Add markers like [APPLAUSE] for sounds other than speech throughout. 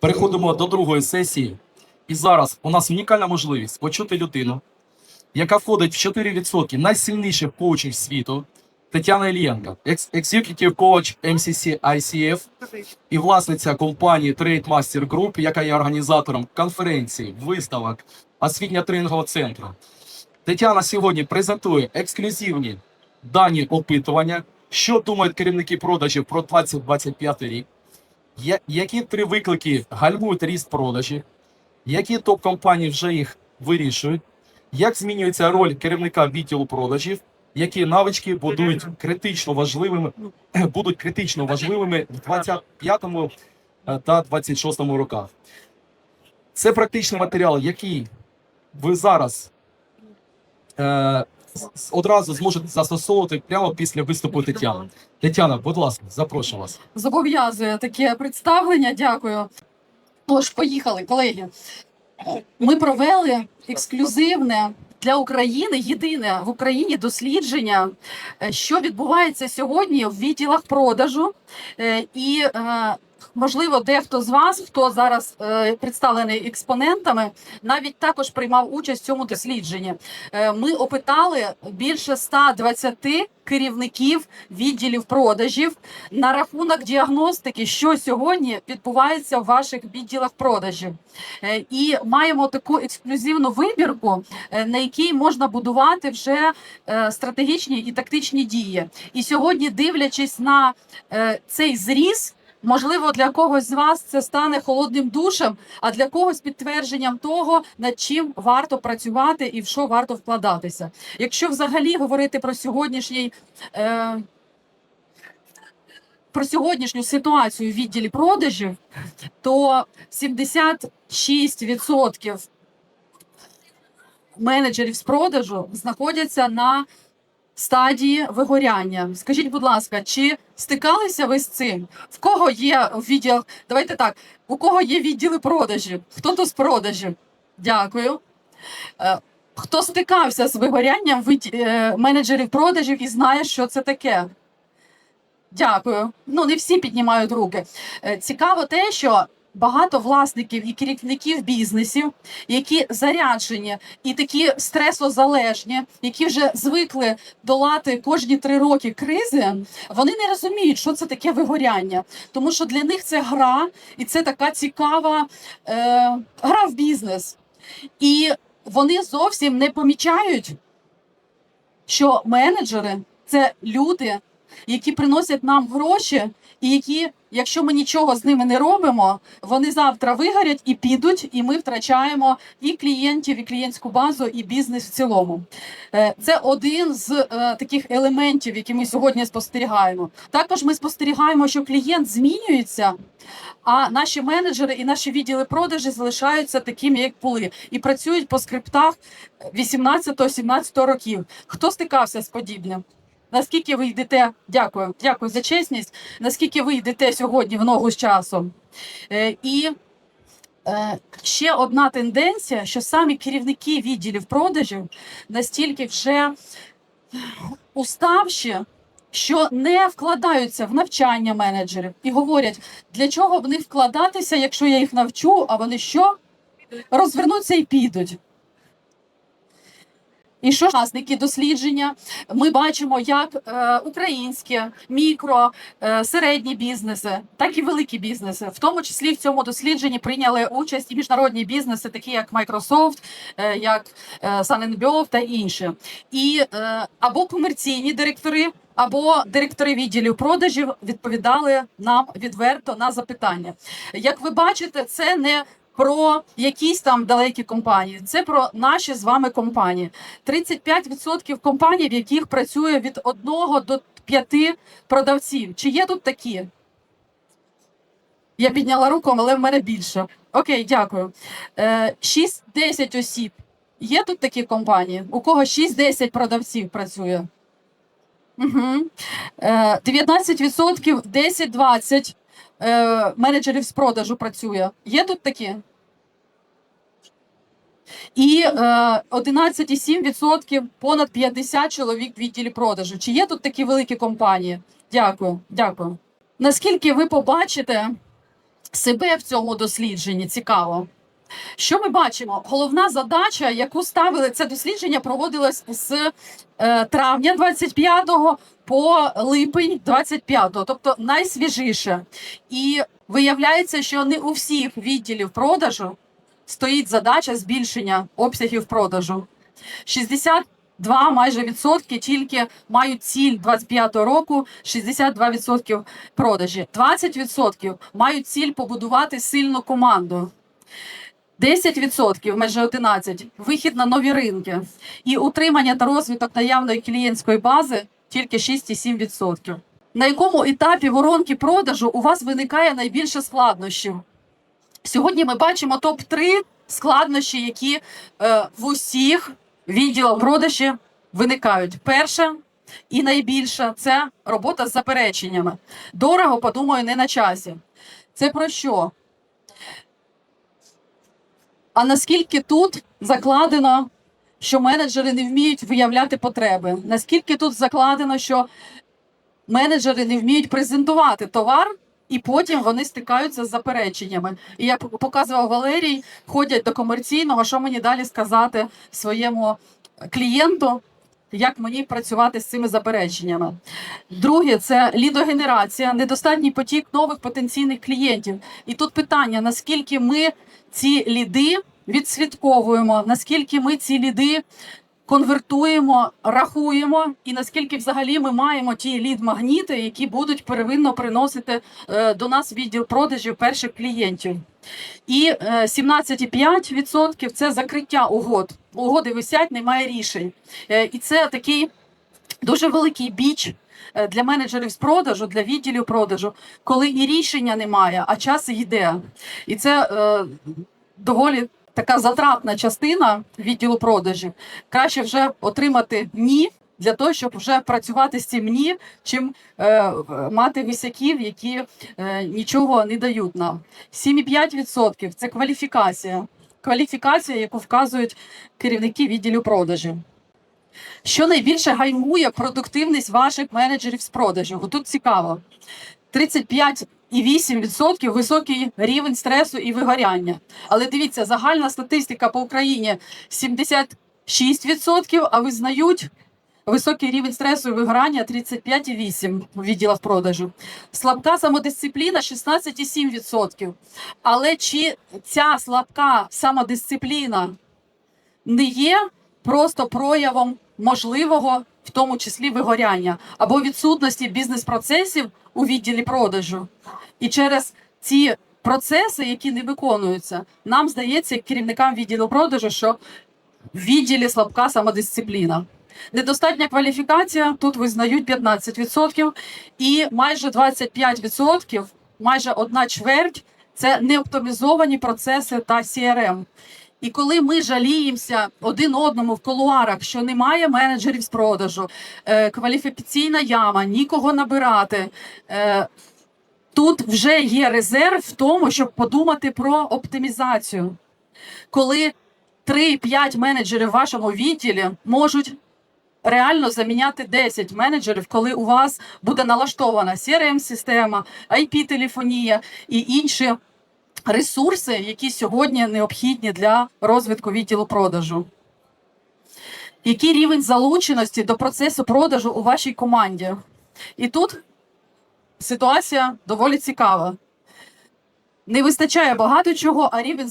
Переходимо до другої сесії. І зараз у нас унікальна можливість почути людину, яка входить в 4% найсильніших коучів світу. Тетяна Ільєнка, Executive Coach MCC ICF і власниця компанії Trade Master Group, яка є організатором конференцій, виставок, освітньо-тренінгового центру. Тетяна сьогодні презентує ексклюзивні дані опитування, що думають керівники продажів про 2025 рік, я- які три виклики гальмують ріст продажів, які топ-компанії вже їх вирішують, як змінюється роль керівника відділу продажів, які навички будуть критично важливими, [CLEARS THROAT] будуть критично важливими в 25 та 26 роках. Це практичний матеріал, який ви зараз е, одразу зможете застосовувати прямо після виступу Тетяни. Тетяна, будь ласка, запрошую вас. зобов'язує таке представлення. Дякую. Тож, поїхали, колеги. Ми провели ексклюзивне для України єдине в Україні дослідження, е, що відбувається сьогодні в відділах продажу. Е, І е, можливо, дехто з вас, хто зараз е, представлений експонентами, навіть також приймав участь в цьому дослідженні. Е, Ми опитали більше 120 керівників відділів продажів на рахунок діагностики, що сьогодні відбувається в ваших відділах продажів. Е, І маємо таку ексклюзивну вибірку, е, на якій можна будувати вже е, стратегічні і тактичні дії. І сьогодні, дивлячись на е, цей зріз. Можливо, для когось з вас це стане холодним душем, а для когось підтвердженням того, над чим варто працювати і в що варто вкладатися. Якщо взагалі говорити про сьогоднішній е, про сьогоднішню ситуацію в відділі продажів, то 76% менеджерів з продажу знаходяться на стадії вигоряння. Скажіть, будь ласка, чи стикалися ви з цим? В кого є відділ? Давайте так, у кого є відділи продажів? Хто то з продажів? Дякую. Е, Хто стикався з вигорянням е, менеджерів продажів і знає, що це таке? Дякую. Ну, не всі піднімають руки. Е, Цікаво те, що багато власників і керівників бізнесів, які заряджені і такі стресозалежні, які вже звикли долати кожні три роки кризи, вони не розуміють, що це таке вигоряння. Тому що для них це гра, і це така цікава е, гра в бізнес. І вони зовсім не помічають, що менеджери це люди, які приносять нам гроші, і які, якщо ми нічого з ними не робимо, вони завтра вигорять і підуть, і ми втрачаємо і клієнтів, і клієнтську базу, і бізнес в цілому. Е, Це один з е, таких елементів, які ми сьогодні спостерігаємо. Також ми спостерігаємо, що клієнт змінюється. А наші менеджери і наші відділи продажі залишаються такими, як були, і працюють по скриптах 18-17 років. Хто стикався з подібним? Наскільки ви йдете? Дякую, дякую за чесність. Наскільки ви йдете сьогодні в ногу з часом? Е, і е, ще одна тенденція, що самі керівники відділів продажів настільки вже уставші, що не вкладаються в навчання менеджерів і говорять, для чого в них вкладатися, якщо я їх навчу, а вони що? Розвернуться і підуть. І що ж учасники дослідження? Ми бачимо, як е, українські мікро, е, середні бізнеси, так і великі бізнеси, в тому числі в цьому дослідженні прийняли участь і міжнародні бізнеси, такі як Microsoft, е, як Sun та інші, і або комерційні директори. Або директори відділів продажів відповідали нам відверто на запитання. Як ви бачите, це не про якісь там далекі компанії, це про наші з вами компанії. 35% компаній, в яких працює від 1 до 5 продавців. Чи є тут такі? Я підняла руку, але в мене більше. Окей, дякую. Е, 6-10 осіб. Є тут такі компанії, у кого 6-10 продавців працює. Угу. Е, 19% 10-20 е, менеджерів з продажу працює. Є тут такі? І е, 11,7% понад 50 чоловік в відділі продажу. Чи є тут такі великі компанії? Дякую, дякую. Наскільки ви побачите себе в цьому дослідженні. Цікаво. Що ми бачимо? Головна задача, яку ставили це дослідження, проводилось з е, травня 25-го по липень 25-го, тобто найсвіжіше. І виявляється, що не у всіх відділів продажу стоїть задача збільшення обсягів продажу. 62 майже відсотки тільки мають ціль 25-го року, 62% продажі. 20% мають ціль побудувати сильну команду. 10%, майже 11% вихід на нові ринки і утримання та розвиток наявної клієнтської бази тільки 6,7%. На якому етапі воронки продажу у вас виникає найбільше складнощів? Сьогодні ми бачимо топ-3 складнощі, які е, в усіх відділах продажі виникають. Перше і найбільше це робота з запереченнями. Дорого, подумаю, не на часі. Це про що? А наскільки тут закладено, що менеджери не вміють виявляти потреби? Наскільки тут закладено, що менеджери не вміють презентувати товар, і потім вони стикаються з запереченнями? І як показував Валерій, ходять до комерційного, що мені далі сказати своєму клієнту, як мені працювати з цими запереченнями. Друге, це лідогенерація, недостатній потік нових потенційних клієнтів. І тут питання: наскільки ми ці ліди відслідковуємо, наскільки ми ці ліди конвертуємо, рахуємо, і наскільки взагалі ми маємо ті лід-магніти, які будуть первинно приносити е, до нас відділ продажів перших клієнтів. І е, 17,5% це закриття угод. Угоди висять, немає рішень. Е, і це такий дуже великий біч е, для менеджерів з продажу, для відділів продажу, коли і рішення немає, а час йде. І це е, доволі така затратна частина відділу продажів. Краще вже отримати ні. Для того, щоб вже працювати з цим ні, чим е, мати висяків, які е, нічого не дають нам. 7,5% це кваліфікація. Кваліфікація, яку вказують керівники відділу продажів. Що найбільше гаймує продуктивність ваших менеджерів з продажу? Тут цікаво. 35,8% високий рівень стресу і вигоряння. Але дивіться, загальна статистика по Україні 76%, а визнають високий рівень стресу і вигорання 35,8% у відділах продажу. Слабка самодисципліна 16,7%. Але чи ця слабка самодисципліна не є просто проявом можливого, в тому числі вигоряння або відсутності бізнес-процесів у відділі продажу. І через ці процеси, які не виконуються, нам здається, як керівникам відділу продажу, що в відділі слабка самодисципліна. Недостатня кваліфікація тут визнають 15%, і майже 25%, майже одна чверть це неоптимізовані процеси та CRM. І коли ми жаліємося один одному в колуарах, що немає менеджерів з продажу, е, кваліфікаційна яма, нікого набирати. Е, тут вже є резерв в тому, щоб подумати про оптимізацію. Коли 3-5 менеджерів в вашому відділі можуть реально заміняти 10 менеджерів, коли у вас буде налаштована CRM-система, IP-телефонія і інші ресурси, які сьогодні необхідні для розвитку відділу продажу. Який рівень залученості до процесу продажу у вашій команді? І тут ситуація доволі цікава. Не вистачає багато чого, а рівень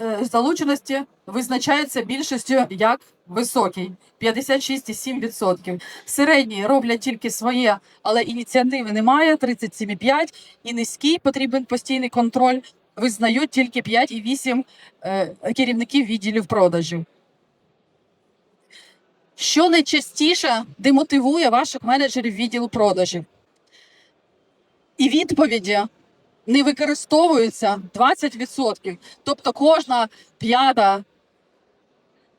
е, залученості визначається більшістю як високий 56,7%. Середні роблять тільки своє, але ініціативи немає 37,5%. І низький потрібен постійний контроль. Визнають тільки 5,8 е, керівників відділів продажів. Що найчастіше демотивує ваших менеджерів відділу продажів? І відповіді не використовуються 20%. Тобто кожна п'ята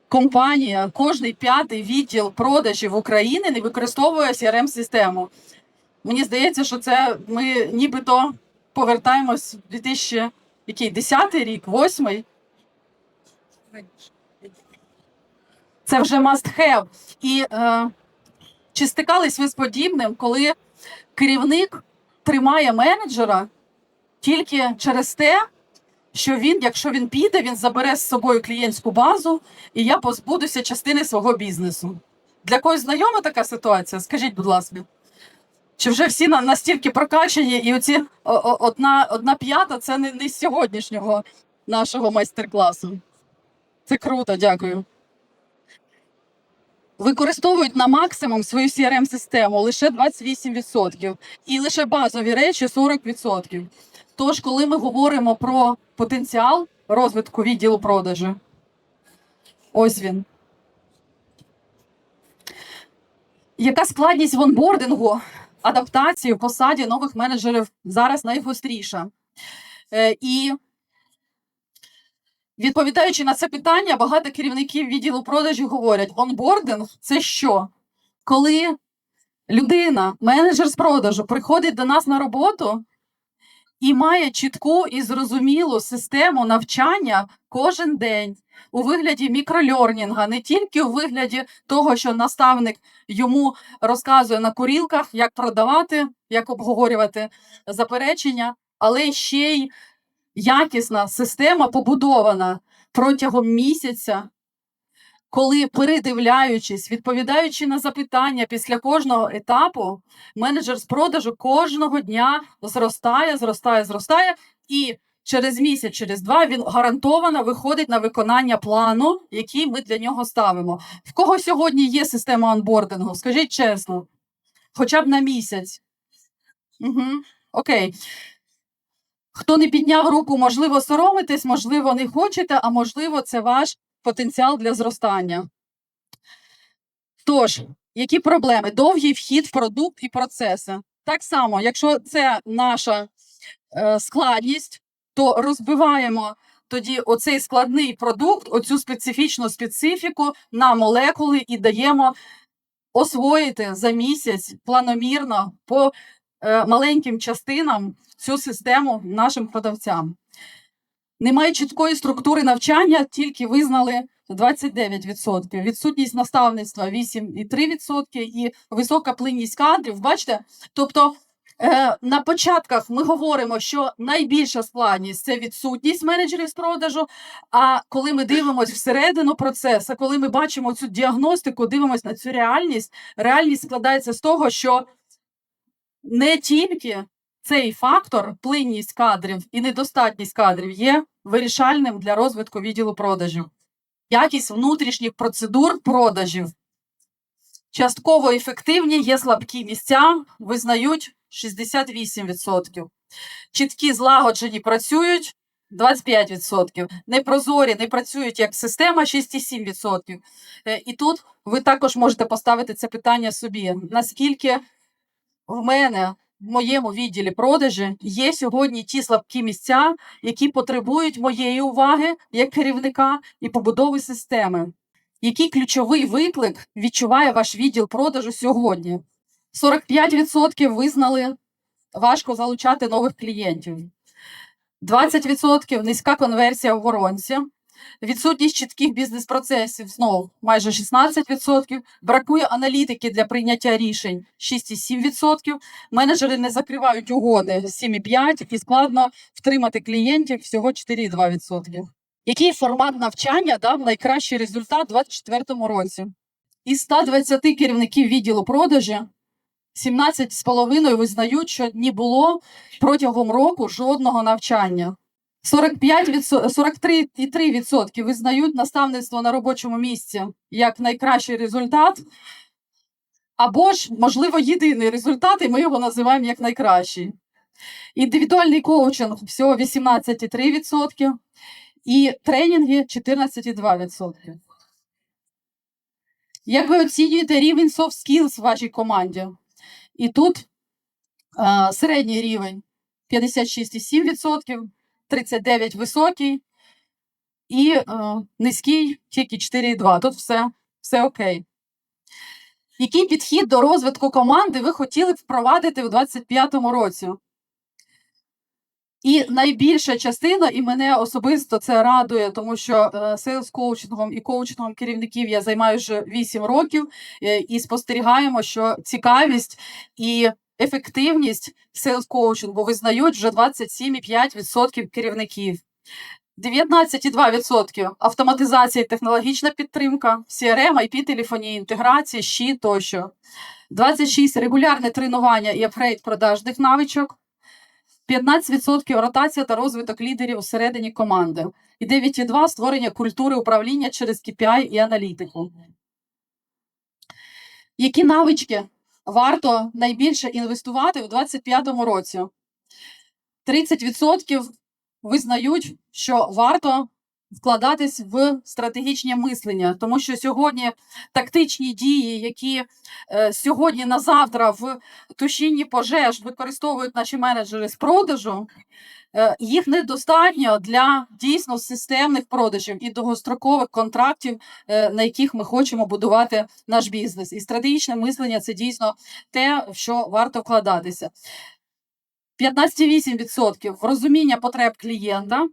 компанія, кожний п'ятий відділ продажів України не використовує crm систему Мені здається, що це ми нібито повертаємось в 2010 рік, 8 Це вже must have. І е, чи стикались ви з подібним, коли керівник тримає менеджера? тільки через те, що він, якщо він піде, він забере з собою клієнтську базу, і я позбудуся частини свого бізнесу. Для когось знайома така ситуація? Скажіть, будь ласка. Чи вже всі на- настільки прокачані, і оці одна, одна п'ята це не, не з сьогоднішнього нашого майстер-класу. Це круто, дякую. Використовують на максимум свою CRM-систему лише 28% і лише базові речі 40%. Тож, коли ми говоримо про потенціал розвитку відділу продажу, ось він. Яка складність в онбордингу, адаптації, в посаді нових менеджерів зараз найгостріша? Е, і відповідаючи на це питання, багато керівників відділу продажів говорять: онбординг це що? Коли людина, менеджер з продажу, приходить до нас на роботу і має чітку і зрозумілу систему навчання кожен день у вигляді мікрольорнінга, не тільки у вигляді того, що наставник йому розказує на курілках, як продавати, як обговорювати заперечення, але ще й якісна система побудована протягом місяця, коли передивляючись, відповідаючи на запитання після кожного етапу, менеджер з продажу кожного дня зростає, зростає, зростає, і через місяць, через два він гарантовано виходить на виконання плану, який ми для нього ставимо. В кого сьогодні є система онбордингу? Скажіть чесно, хоча б на місяць. Угу. Окей. Хто не підняв руку, можливо, соромитесь, можливо, не хочете, а можливо, це ваш потенціал для зростання. Тож, які проблеми? Довгий вхід в продукт і процеси. Так само, якщо це наша е, складність, то розбиваємо тоді оцей складний продукт, оцю специфічну специфіку на молекули і даємо освоїти за місяць планомірно по е, маленьким частинам цю систему нашим продавцям. Немає чіткої структури навчання, тільки визнали 29%. Відсутність наставництва 8,3% і висока плинність кадрів. Бачите? Тобто е, на початках ми говоримо, що найбільша складність це відсутність менеджерів з продажу. А коли ми дивимося всередину процесу, коли ми бачимо цю діагностику, дивимося на цю реальність, реальність складається з того, що не тільки цей фактор, плинність кадрів і недостатність кадрів, є вирішальним для розвитку відділу продажів. Якість внутрішніх процедур продажів. Частково ефективні є слабкі місця, визнають 68%. Чіткі злагоджені працюють 25%. Непрозорі не працюють як система 6,7%. Е, І тут ви також можете поставити це питання собі. Наскільки в мене в моєму відділі продажі є сьогодні ті слабкі місця, які потребують моєї уваги як керівника і побудови системи. Який ключовий виклик відчуває ваш відділ продажу сьогодні? 45% визнали важко залучати нових клієнтів. 20% низька конверсія в воронці. Відсутність чітких бізнес-процесів знову майже 16%. Бракує аналітики для прийняття рішень 6,7%. Менеджери не закривають угоди 7,5% і складно втримати клієнтів всього 4,2%. Який формат навчання дав найкращий результат у 2024 році? Із 120 керівників відділу продажі 17,5 визнають, що не було протягом року жодного навчання. 45 43,3% визнають наставництво на робочому місці як найкращий результат, або ж, можливо, єдиний результат, і ми його називаємо як найкращий. Індивідуальний коучинг всього 18,3%, і тренінги 14,2%. Як ви оцінюєте рівень soft skills в вашій команді? І тут а, середній рівень 56,7%, 39 високий і е, низький тільки 4,2. Тут все, все окей. Який підхід до розвитку команди ви хотіли б впровадити у 2025 році? І найбільша частина, і мене особисто це радує, тому що селс коучингом і коучингом керівників я займаю вже 8 років, е, і спостерігаємо, що цікавість і ефективність селс коучингу визнають вже 27,5% керівників. 19,2% автоматизація і технологічна підтримка, CRM, IP, телефонії, інтеграції, щі тощо. 26 регулярне тренування і апгрейд продажних навичок. 15% ротація та розвиток лідерів усередині команди. І 9,2 створення культури управління через KPI і аналітику. Які навички варто найбільше інвестувати у 2025 році? 30% визнають, що варто вкладатись в стратегічне мислення, тому що сьогодні тактичні дії, які е, сьогодні на завтра в тушінні пожеж використовують наші менеджери з продажу, їх недостатньо для дійсно системних продажів і довгострокових контрактів, е, на яких ми хочемо будувати наш бізнес. І стратегічне мислення це дійсно те, в що варто вкладатися. 15,8% розуміння потреб клієнта.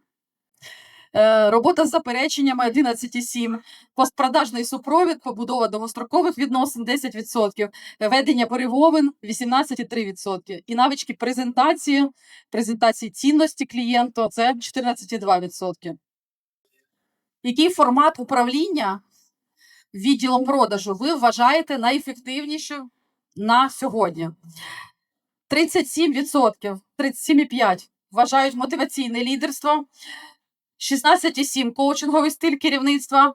Е, Робота з запереченнями 11,7%, постпродажний супровід, побудова довгострокових відносин 10%, ведення перемовин 18,3%. І навички презентації, презентації цінності клієнту це 14,2%. Який формат управління відділом продажу ви вважаєте найефективнішим на сьогодні? 37%, 37,5% вважають мотиваційне лідерство, 16,7% коучинговий стиль керівництва,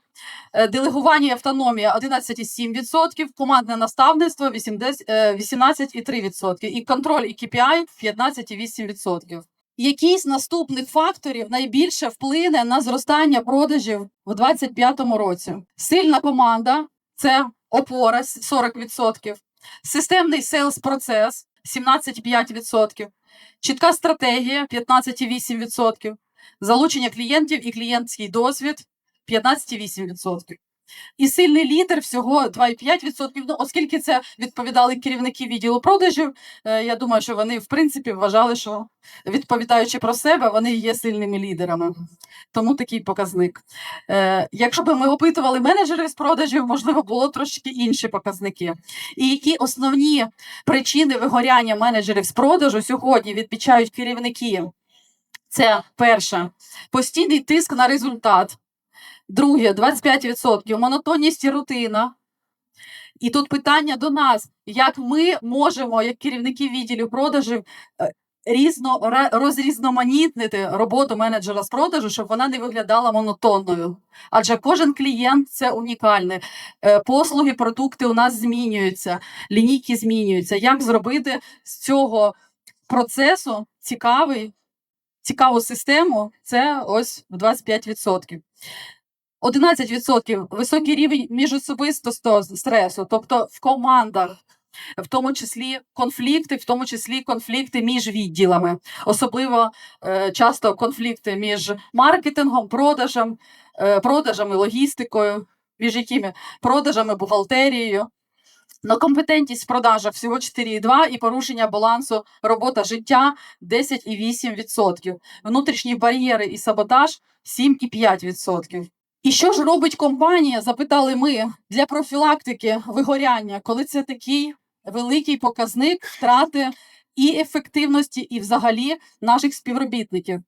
е, делегування і автономія 11,7%, командне наставництво 80, е, 18,3% і контроль і KPI 15,8%. Який з наступних факторів найбільше вплине на зростання продажів у 2025 році? Сильна команда це опора 40%, системний селс процес 17,5%, чітка стратегія 15,8%, залучення клієнтів і клієнтський досвід 15,8%. І сильний лідер всього 2,5%. Ну, оскільки це відповідали керівники відділу продажів, е, я думаю, що вони в принципі вважали, що відповідаючи про себе, вони є сильними лідерами. Тому такий показник. Е, якщо б ми опитували менеджерів з продажів, можливо, було трошки інші показники. І які основні причини вигоряння менеджерів з продажу сьогодні відмічають керівники? Це перше постійний тиск на результат. Друге 25% монотонність і рутина. І тут питання до нас: як ми можемо, як керівники відділів продажів, е, різно розрізноманітнити роботу менеджера з продажу, щоб вона не виглядала монотонною. Адже кожен клієнт це унікальне. Е, Послуги, продукти у нас змінюються, лінійки змінюються. Як зробити з цього процесу цікавий, цікаву систему? Це ось в 25%. 11% високий рівень міжособистого стресу, тобто в командах, в тому числі конфлікти, в тому числі конфлікти між відділами, особливо е, часто конфлікти між маркетингом, продажем, е, продажами, логістикою, між якими продажами, бухгалтерією. На компетентність в продажах всього 4,2 і порушення балансу робота життя 10,8%. Внутрішні бар'єри і саботаж 7,5%. І що ж робить компанія? Запитали ми для профілактики вигоряння, коли це такий великий показник втрати і ефективності, і взагалі наших співробітників.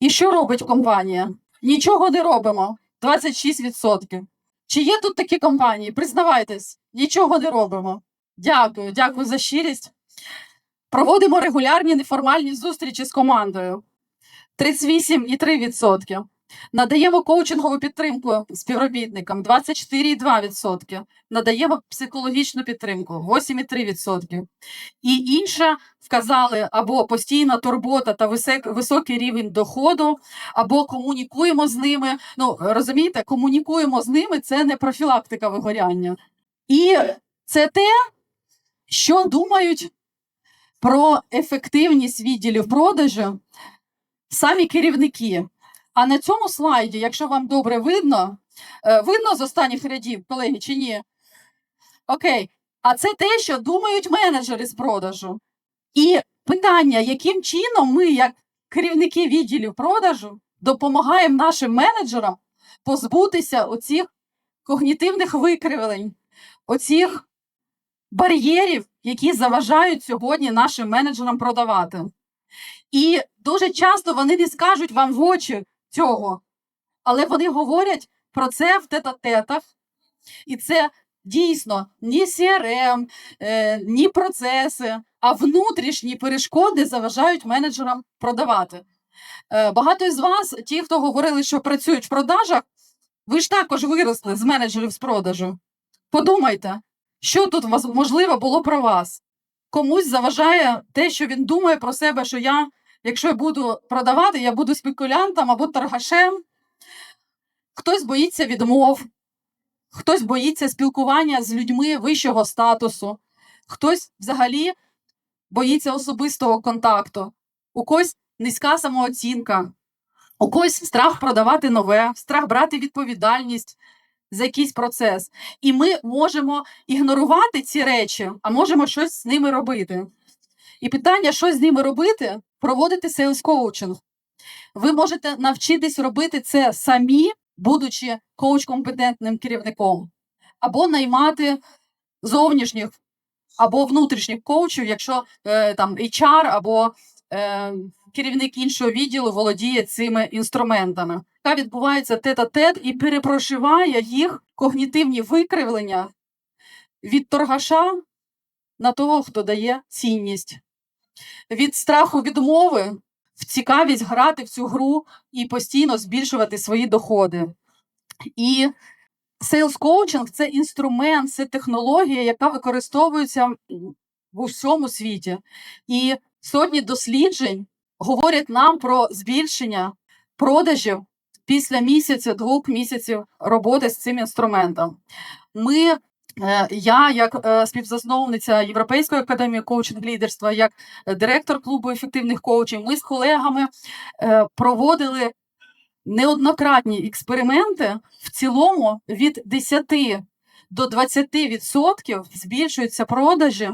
І що робить компанія? Нічого не робимо. 26%. Чи є тут такі компанії? Признавайтесь, нічого не робимо. Дякую, дякую за щирість. Проводимо регулярні неформальні зустрічі з командою. 38,3%. Надаємо коучингову підтримку співробітникам 24,2%. Надаємо психологічну підтримку 8,3%. І інше вказали або постійна турбота та високий рівень доходу, або комунікуємо з ними. Ну розумієте, комунікуємо з ними це не профілактика вигоряння. І це те, що думають про ефективність відділів продажу самі керівники. А на цьому слайді, якщо вам добре видно, е, видно з останніх рядів, колеги, чи ні? Окей. А це те, що думають менеджери з продажу. І питання, яким чином ми, як керівники відділів продажу, допомагаємо нашим менеджерам позбутися оцих когнітивних викривлень, оцих бар'єрів, які заважають сьогодні нашим менеджерам продавати. І дуже часто вони не скажуть вам в очі цього, але вони говорять про це в тет-а-тетах. І це дійсно ні CRM, е, ні процеси, а внутрішні перешкоди заважають менеджерам продавати. Е, багато із вас, ті, хто говорили, що працюють в продажах, ви ж також виросли з менеджерів з продажу. Подумайте, що тут можливо було про вас. Комусь заважає те, що він думає про себе, що я, якщо я буду продавати, я буду спекулянтом або торгашем. Хтось боїться відмов, хтось боїться спілкування з людьми вищого статусу, хтось взагалі боїться особистого контакту, у когось низька самооцінка, у когось страх продавати нове, страх брати відповідальність за якийсь процес. І ми можемо ігнорувати ці речі, а можемо щось з ними робити. І питання, що з ними робити, проводити селс коучинг. Ви можете навчитись робити це самі, будучи коуч-компетентним керівником, або наймати зовнішніх або внутрішніх коучів, якщо е, там HR або е, керівник іншого відділу володіє цими інструментами. Яка відбувається тет-а-тет і перепрошиває їх когнітивні викривлення від торгаша на того, хто дає цінність, від страху відмови в цікавість грати в цю гру і постійно збільшувати свої доходи. І Sales коучинг це інструмент, це технологія, яка використовується в усьому світі. І сотні досліджень говорять нам про збільшення продажів після місяця, двох місяців роботи з цим інструментом. Ми, я, як е, співзасновниця Європейської академії коучинг лідерства, як е, директор клубу ефективних коучів, ми з колегами е, проводили неоднократні експерименти. В цілому від 10 до 20% збільшуються продажі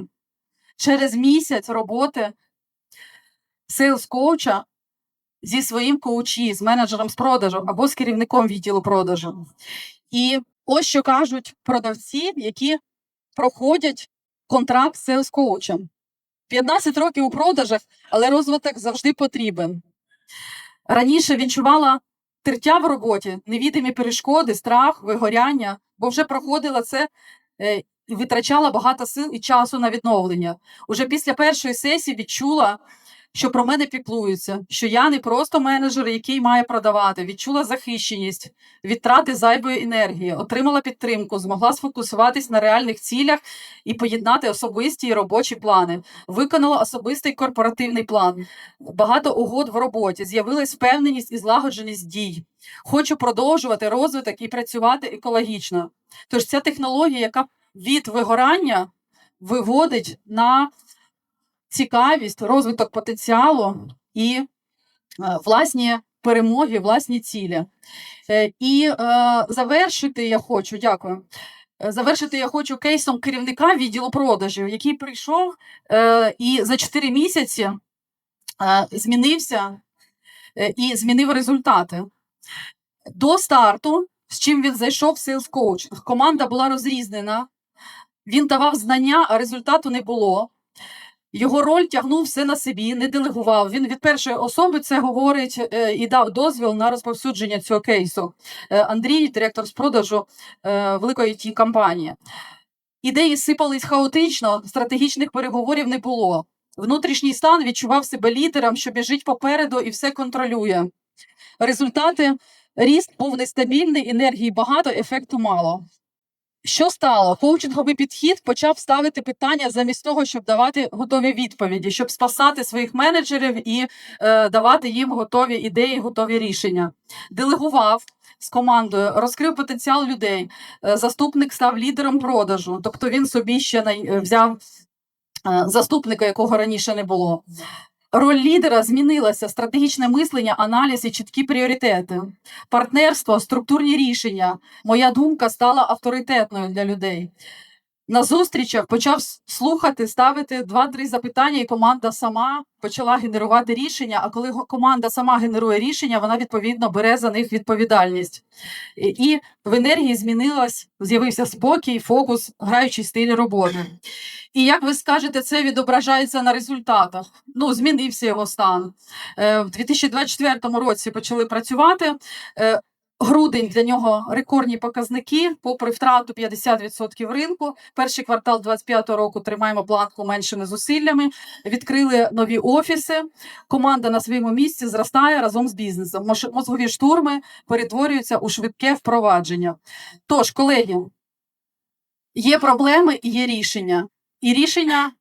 через місяць роботи сейлс коуча зі своїм коучі, з менеджером з продажу або з керівником відділу продажу. І ось що кажуть продавці, які проходять контракт з сейлс коучем. 15 років у продажах, але розвиток завжди потрібен. Раніше відчувала тертя в роботі, невідомі перешкоди, страх, вигоряння, бо вже проходила це е, і витрачала багато сил і часу на відновлення. Уже після першої сесії відчула, що про мене піклуються, що я не просто менеджер, який має продавати, відчула захищеність від трати зайвої енергії, отримала підтримку, змогла сфокусуватись на реальних цілях і поєднати особисті і робочі плани, виконала особистий корпоративний план, багато угод в роботі, з'явилась впевненість і злагодженість дій. Хочу продовжувати розвиток і працювати екологічно. Тож ця технологія, яка від вигорання виводить на цікавість, розвиток потенціалу і е, власні перемоги, власні цілі. Е, І е, завершити я хочу, дякую. Завершити я хочу кейсом керівника відділу продажів, який прийшов і за 4 місяці змінився і змінив результати. До старту, з чим він зайшов в Sales Coach, команда була розрізнена, він давав знання, а результату не було. Його роль тягнув все на собі, не делегував. Він від першої особи це говорить е, і дав дозвіл на розповсюдження цього кейсу. Е, Андрій, директор з продажу е, великої it компанії. Ідеї сипались хаотично, стратегічних переговорів не було. Внутрішній стан відчував себе лідером, що біжить попереду і все контролює. Результати ріст був нестабільний, енергії багато, ефекту мало. Що стало? Коучинговий підхід почав ставити питання замість того, щоб давати готові відповіді, щоб спасати своїх менеджерів і е, давати їм готові ідеї, готові рішення. Делегував з командою, розкрив потенціал людей. Е, заступник став лідером продажу, тобто він собі ще е, взяв е, заступника, якого раніше не було. Роль лідера змінилася: стратегічне мислення, аналіз і чіткі пріоритети, партнерство, структурні рішення. Моя думка стала авторитетною для людей. На зустрічах почав слухати, ставити два-три запитання, і команда сама почала генерувати рішення. А коли команда сама генерує рішення, вона відповідно бере за них відповідальність. І- в енергії змінилась, з'явився спокій, фокус, граючий стиль роботи. І як ви скажете, це відображається на результатах? Ну, змінився його стан. Е, В 2024 році почали працювати. Грудень для нього рекордні показники, попри втрату 50% ринку. Перший квартал 2025 року тримаємо планку меншими зусиллями. Відкрили нові офіси. Команда на своєму місці зростає разом з бізнесом. Мозгові штурми перетворюються у швидке впровадження. Тож, колеги, є проблеми і є рішення. І рішення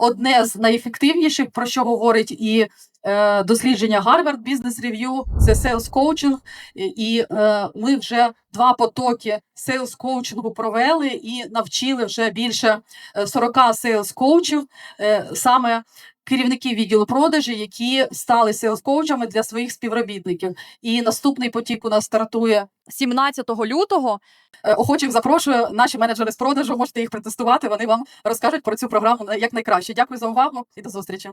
одне з найефективніших, про що говорить і е, дослідження Harvard Business Review, це sales coaching. І, е, ми вже два потоки sales коучингу провели і навчили вже більше е, 40 sales коучів, е, саме керівників відділу продажі, які стали sales коучами для своїх співробітників. І наступний потік у нас стартує 17 лютого. Е, Охочих запрошую. Наші менеджери з продажу можете їх протестувати. Вони вам розкажуть про цю програму як найкраще. Дякую за увагу і до зустрічі.